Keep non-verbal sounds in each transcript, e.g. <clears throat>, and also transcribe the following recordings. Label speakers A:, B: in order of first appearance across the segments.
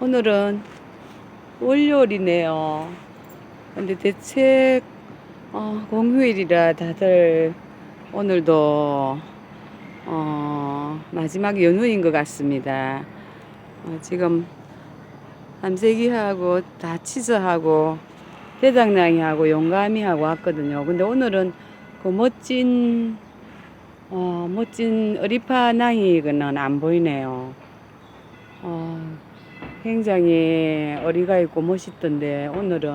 A: 오늘은 월요일이네요. 근데 대체 어, 공휴일이라 다들 오늘도 어, 마지막 연휴인 것 같습니다. 어, 지금 남세기하고 다치즈하고 대장량이하고 용감이하고 왔거든요. 근데 오늘은 그 멋진 어, 멋진 어리파 낭이는 안 보이네요. 어, 굉장히 어리가 있고 멋있던데 오늘은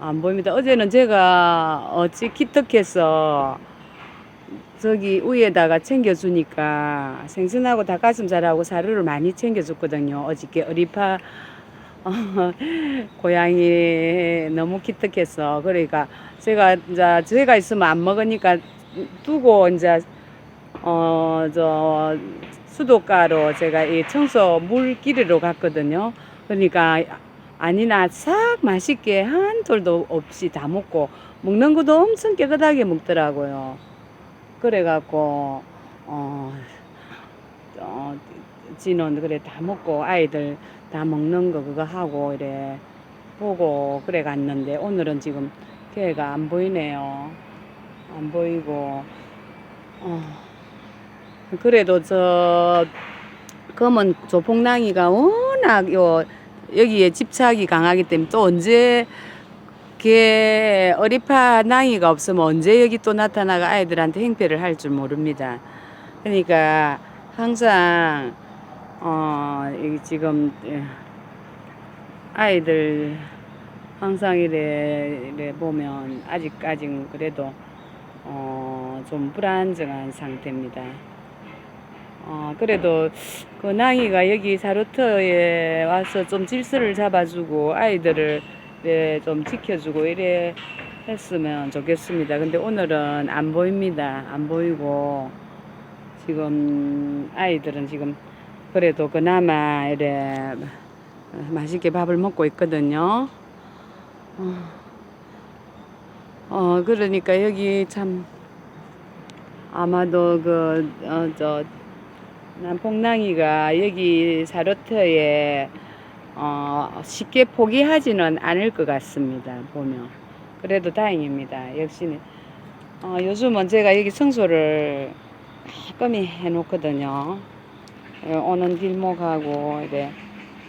A: 안 보입니다. 어제는 제가 어찌 기특해서 저기 위에다가 챙겨주니까 생선하고 닭가슴살하고 사료를 많이 챙겨줬거든요. 어저께 어리파 어, <laughs> 고양이 너무 기특해서 그러니까 제가 이제 제가 있으면 안 먹으니까 두고 이제 어저 수도가로 제가 이 청소 물 끼리러 갔거든요. 그러니까 아니나 싹 맛있게 한 톨도 없이 다 먹고 먹는 것도 엄청 깨끗하게 먹더라고요. 그래갖고 어, 어 지는 그래 다 먹고 아이들 다 먹는 거 그거 하고 이래 보고 그래 갔는데 오늘은 지금 걔가 안 보이네요. 안 보이고 어 그래도 저 검은 조폭랑이가 워낙 요 여기에 집착이 강하기 때문에 또 언제 걔 어리파 낭이가 없으면 언제 여기 또 나타나가 아이들한테 행패를 할 줄 모릅니다. 그러니까 항상 어 여기 지금 예, 아이들 항상 이래, 이래 보면 아직까진 그래도 어, 좀 불안정한 상태입니다. 어, 그래도 그 낭이가 여기 사루터에 와서 좀 질서를 잡아주고 아이들을 네, 좀 지켜주고 이래 했으면 좋겠습니다. 근데 오늘은 안 보입니다. 안 보이고 지금 아이들은 지금 그래도 그나마 이래 맛있게 밥을 먹고 있거든요. 어, 어 그러니까 여기 참 아마도 그, 어, 저, 남폭랑이가 여기 사로터에 어, 쉽게 포기하지는 않을 것 같습니다. 보면. 그래도 다행입니다. 역시, 어, 요즘은 제가 여기 청소를 가끔히 해놓거든요. 어, 오는 길목하고, 이래,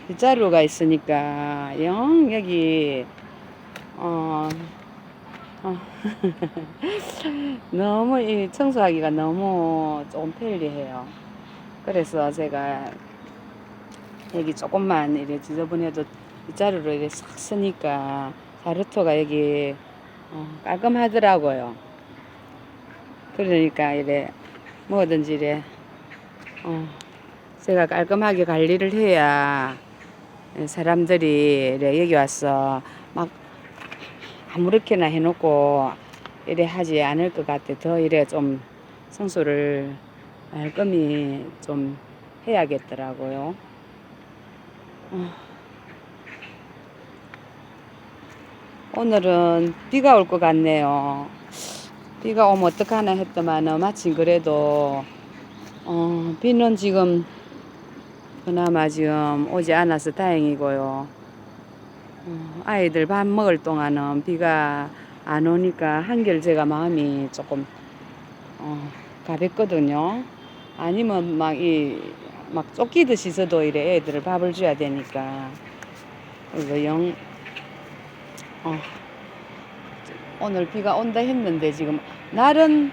A: 빗자루가 있으니까, 영, 여기, 어, 어. <laughs> 너무 이 청소하기가 너무 좀 편리해요. 그래서 제가 여기 조금만 이래 지저분해도 빗자루로 이렇게 싹 쓰니까 자루토가 여기 어, 깔끔하더라고요. 그러니까 이래 뭐든지 이래 어, 제가 깔끔하게 관리를 해야 사람들이 이래 여기 와서 막 아무렇게나 해놓고 이래 하지 않을 것 같아. 더 이래 좀 청소를 말끔히 좀 해야겠더라고요. 어. 오늘은 비가 올 것 같네요. 비가 오면 어떡하나 했더만 마침 그래도 어, 비는 지금 그나마 지금 오지 않아서 다행이고요. 어, 아이들 밥 먹을 동안은 비가 안 오니까 한결 제가 마음이 조금 어, 가볍거든요. 아니면 막 이 막 쫓기듯이 서도 이래 애들을 밥을 줘야 되니까 그리고 영 어, 오늘 비가 온다 했는데 지금 날은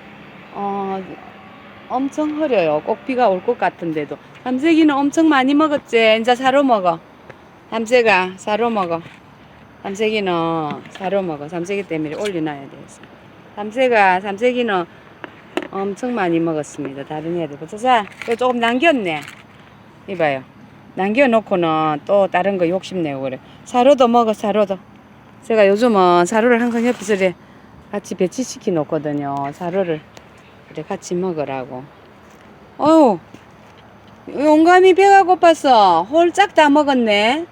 A: 어, 엄청 흐려요. 꼭 비가 올 것 같은데도 삼색이는 엄청 많이 먹었지. 이제 사러 먹어. 삼색아 사러 먹어. 삼색이는 사러 먹어. 삼색이 때문에 올려놔야 돼서. 삼색아 삼색이는 엄청 많이 먹었습니다. 다른 애들. 자, 또 조금 남겼네. 이봐요. 남겨놓고는 또 다른 거 욕심내고 그래. 사료도 먹어, 사료도. 제가 요즘은 사료를 항상 옆에서 같이 배치시켜 놓거든요. 사료를 이래 같이 먹으라고. 어우, 용감이 배가 고팠어. 홀짝 다 먹었네.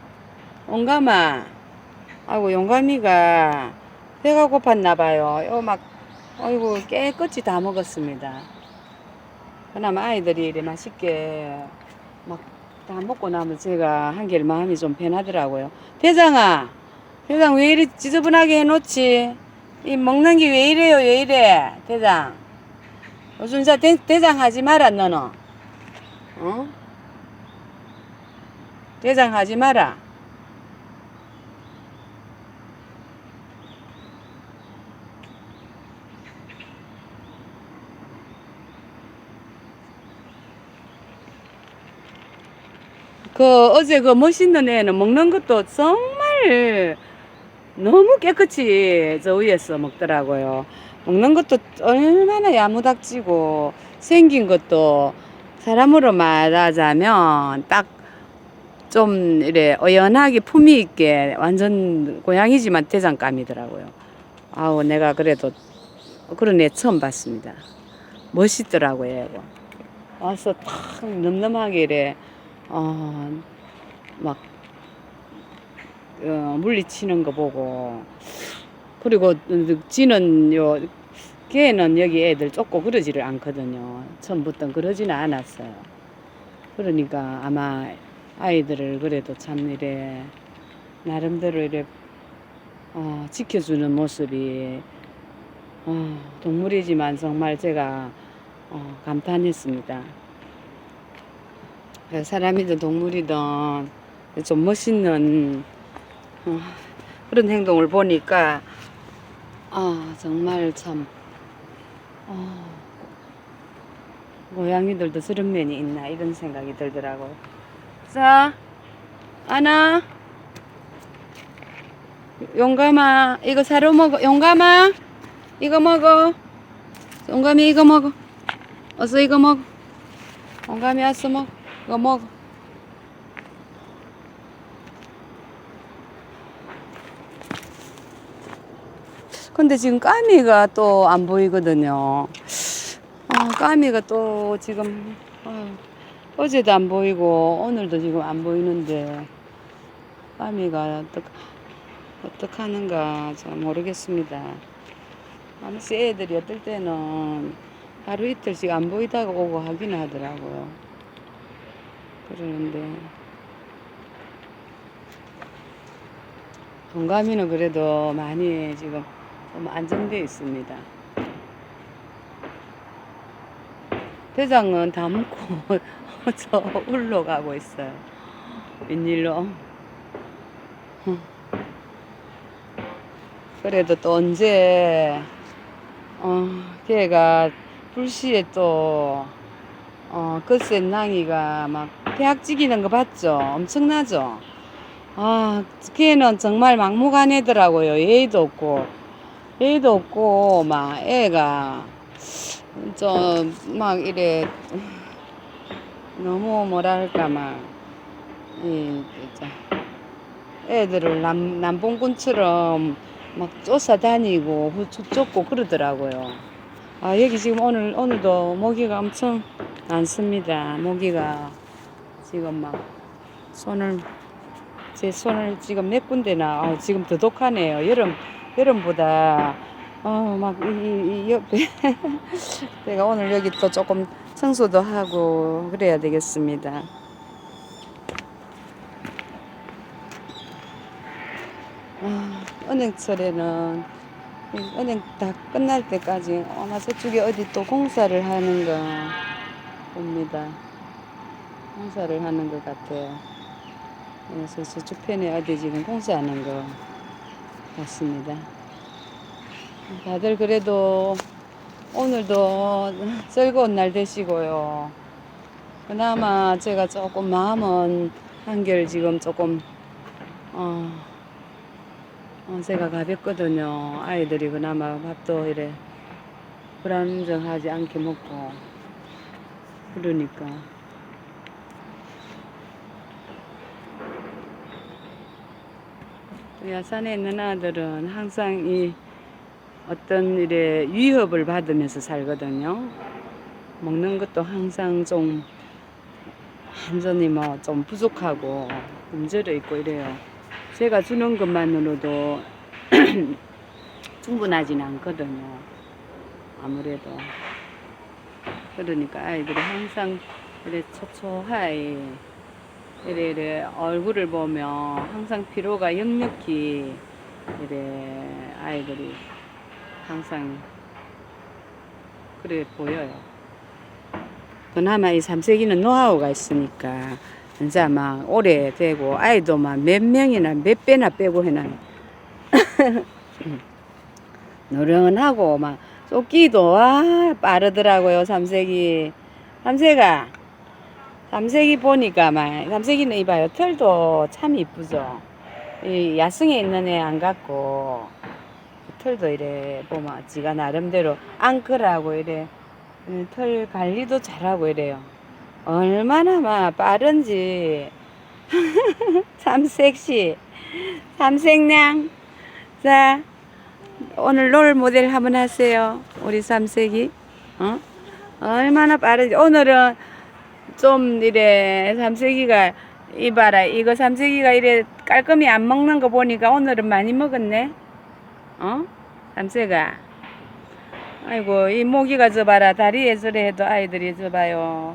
A: 용감아. 아이고, 용감이가 배가 고팠나 봐요. 요 막, 아이고, 깨끗이 다 먹었습니다. 그나마 아이들이 이래 맛있게 막 다 먹고 나면 제가 한결 마음이 좀 편하더라고요. 대장아, 대장 왜 이리 지저분하게 해놓지? 이 먹는 게 왜 이래요, 왜 이래, 대장? 요즘 자 대, 대장 하지 마라, 너는. 어? 대장 하지 마라. 그 어제 그 멋있는 애는 먹는 것도 정말 너무 깨끗이 저 위에서 먹더라고요. 먹는 것도 얼마나 야무닥지고 생긴 것도 사람으로 말하자면 딱 좀 이래 어연하게 품위 있게 완전 고양이지만 대장감이더라고요. 아우 내가 그래도 그런 애 처음 봤습니다. 멋있더라고요. 와서 탁 넘넘하게 이래 어, 막, 어, 물리치는 거 보고, 그리고 지는 요, 걔는 여기 애들 쫓고 그러지를 않거든요. 처음부터 그러지는 않았어요. 그러니까 아마 아이들을 그래도 참 이래, 나름대로 이래, 어, 지켜주는 모습이, 어, 동물이지만 정말 제가 어, 감탄했습니다. 그 사람이든 동물이든 좀 멋있는 어, 그런 행동을 보니까 아 정말 참 어, 고양이들도 저런 면이 있나 이런 생각이 들더라고요. 자, 아나, 용감아, 이거 사러 먹어. 용감아, 이거 먹어. 용감이 이거 먹어. 어서 이거 먹어. 용감이 와서 먹어. 이거 먹어. 근데 지금 까미가 또 안 보이거든요. 아, 까미가 또 지금 아, 어제도 안 보이고 오늘도 지금 안 보이는데 까미가 어떡 어떡 하는가 잘 모르겠습니다. 아무튼 애들이 어떨 때는 하루 이틀씩 안 보이다가 오고 하긴 하더라고요. 그러는데 동감이는 그래도 많이 지금 좀 안정되어 있습니다. 대장은 다 먹고 <laughs> 저 울러 가고 있어요. 웬일로? 그래도 또 언제 어 걔가 불시에 또 어, 끝센 낭이가 막 대학 찍이는 거 봤죠? 엄청나죠? 아, 걔는 정말 막무가내 애더라고요. 예의도 없고, 예의도 없고, 막 애가 좀 막 이래 너무 뭐랄까 막, 이, 애들을 남, 남봉꾼처럼 막 쫓아다니고 후추 쫓고 그러더라고요. 아, 여기 지금 오늘, 오늘도 모기가 엄청 많습니다. 모기가 지금 막 손을, 제 손을 지금 몇 군데나, 아, 지금 더독하네요. 여름, 여름보다, 어, 막, 이, 옆에. <laughs> 제가 오늘 여기 또 조금 청소도 하고 그래야 되겠습니다. 아, 은행철에는 이 은행 다 끝날 때까지 아마 저쪽에 어디 또 공사를 하는가 봅니다. 공사를 하는 것 같아요. 그래서 저쪽 편에 어디 지금 공사하는 것 같습니다. 다들 그래도 오늘도 즐거운 날 되시고요. 그나마 제가 조금 마음은 한결 지금 조금 어, 어, 제가 가볍거든요. 아이들이 그나마 밥도 이래 불안정하지 않게 먹고 그러니까 야산에 있는 아들은 항상 이 어떤 일에 위협을 받으면서 살거든요. 먹는 것도 항상 좀 완전히 뭐 좀 부족하고 굶주려 있고 이래요. 제가 주는 것만으로도 <clears throat> 충분하지는 않거든요. 아무래도. 그러니까 아이들이 항상 이래 초초하게 이래 이래 얼굴을 보면 항상 피로가 역력히 이래 아이들이 항상 그래 보여요. 그나마 이 삼세기는 노하우가 있으니까 이제 막 오래되고 아이도 막 몇 명이나 몇 배나 빼고 해놔요. <laughs> 노련하고 막 쫓기도 와 빠르더라고요 삼색이 삼색아 삼색이 보니까 막 삼색이는 이봐요 털도 참 이쁘죠 이 야생에 있는 애 안 같고 털도 이래 보면 지가 나름대로 앙끌하고 이래 음, 털 관리도 잘하고 이래요 얼마나 막 빠른지 참 섹시 삼색냥 자 오늘 롤 모델 한번 하세요. 우리 삼색이. 어? 얼마나 빠르지. 오늘은 좀 이래 삼색이가 이봐라. 이거 삼색이가 이래 깔끔히 안 먹는 거 보니까 오늘은 많이 먹었네. 어? 삼색아. 아이고 이 모기가 저 봐라. 다리에 저래 해도 아이들이 저 봐요.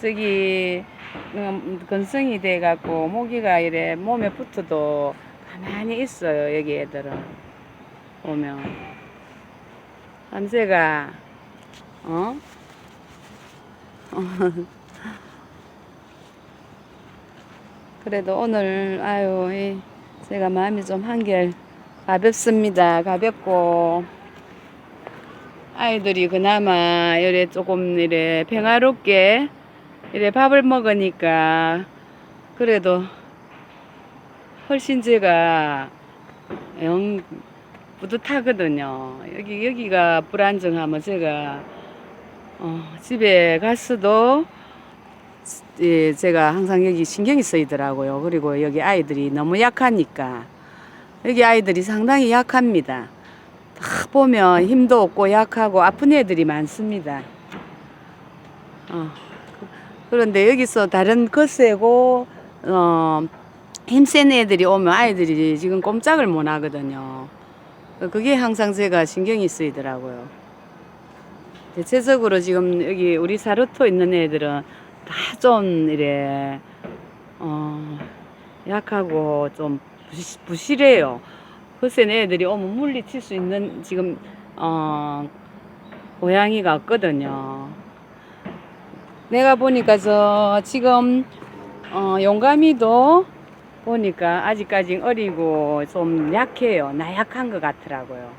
A: 저기 음, 건성이 돼 갖고 모기가 이래 몸에 붙어도 가만히 있어요. 여기 애들은. 오면 삼세가 어? <laughs> 그래도 오늘 아유 이 제가 마음이 좀 한결 가볍습니다. 가볍고 아이들이 그나마 이래 조금 이래 평화롭게 이래 밥을 먹으니까 그래도 훨씬 제가 영 뿌듯하거든요. 여기 여기가 불안정하면 제가 어, 집에 갔어도 예, 제가 항상 여기 신경이 쓰이더라고요. 그리고 여기 아이들이 너무 약하니까 여기 아이들이 상당히 약합니다. 딱 보면 힘도 없고 약하고 아픈 애들이 많습니다. 어, 그런데 여기서 다른 거세고 어, 힘센 애들이 오면 아이들이 지금 꼼짝을 못 하거든요. 그게 항상 제가 신경이 쓰이더라고요. 대체적으로 지금 여기 우리 사루토 있는 애들은 다 좀 이래 어 약하고 좀 부시, 부실해요. 그센 애들이 오면 물리칠 수 있는 지금 어 고양이가 없거든요. 내가 보니까 저 지금 어 용감이도 보니까 아직까지 어리고 좀 약해요. 나약한 것 같더라고요.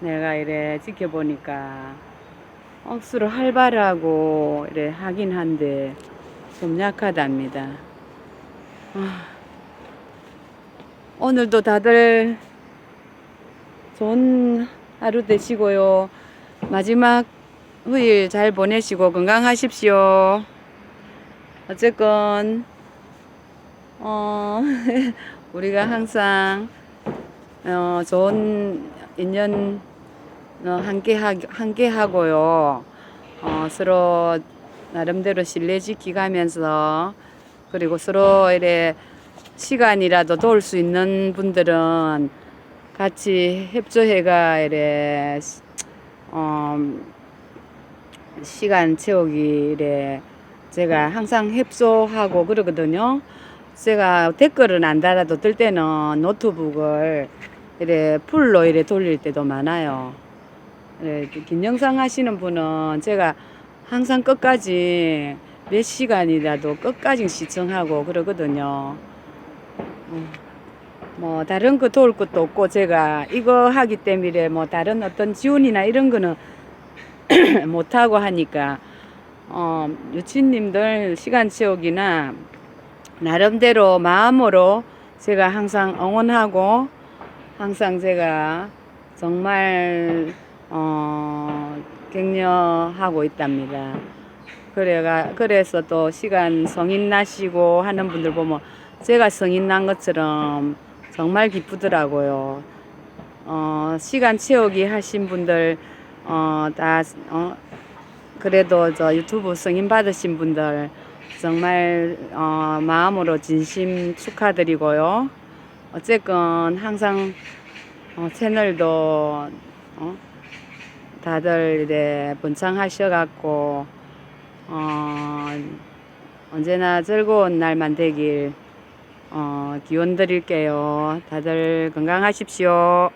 A: 내가 이래 지켜보니까 억수로 활발하고 이래 하긴 한데 좀 약하답니다. 아, 오늘도 다들 좋은 하루 되시고요. 마지막 후일 잘 보내시고 건강하십시오. 어쨌건 어, <laughs> 우리가 항상 어, 좋은 인연 어, 함께 하, 함께 하고요. 어, 서로 나름대로 신뢰 지키가면서 그리고 서로 이래 시간이라도 도울 수 있는 분들은 같이 협조해가 이래 어, 시간 채우기 이래 제가 항상 협조하고 그러거든요. 제가 댓글은 안 달아도 뜰 때는 노트북을 이래 풀로 이래 돌릴 때도 많아요. 이래 긴 영상 하시는 분은 제가 항상 끝까지 몇 시간이라도 끝까지 시청하고 그러거든요. 음, 뭐 다른 거 도울 것도 없고 제가 이거 하기 때문에 뭐 다른 어떤 지원이나 이런 거는 <clears throat> 못 하고 하니까 어 유치님들 시간 채우기나 나름대로 마음으로 제가 항상 응원하고 항상 제가 정말 어, 격려하고 있답니다. 그래가 그래서 또 시간 성인 나시고 하는 분들 보면 제가 성인 난 것처럼 정말 기쁘더라고요. 어, 시간 채우기 하신 분들 어, 다 어, 그래도 저 유튜브 승인 받으신 분들 정말 어, 마음으로 진심 축하드리고요. 어쨌건 항상 어, 채널도 어, 다들 이래 번창하셔갖고 어, 언제나 즐거운 날만 되길 어, 기원 드릴게요. 다들 건강하십시오.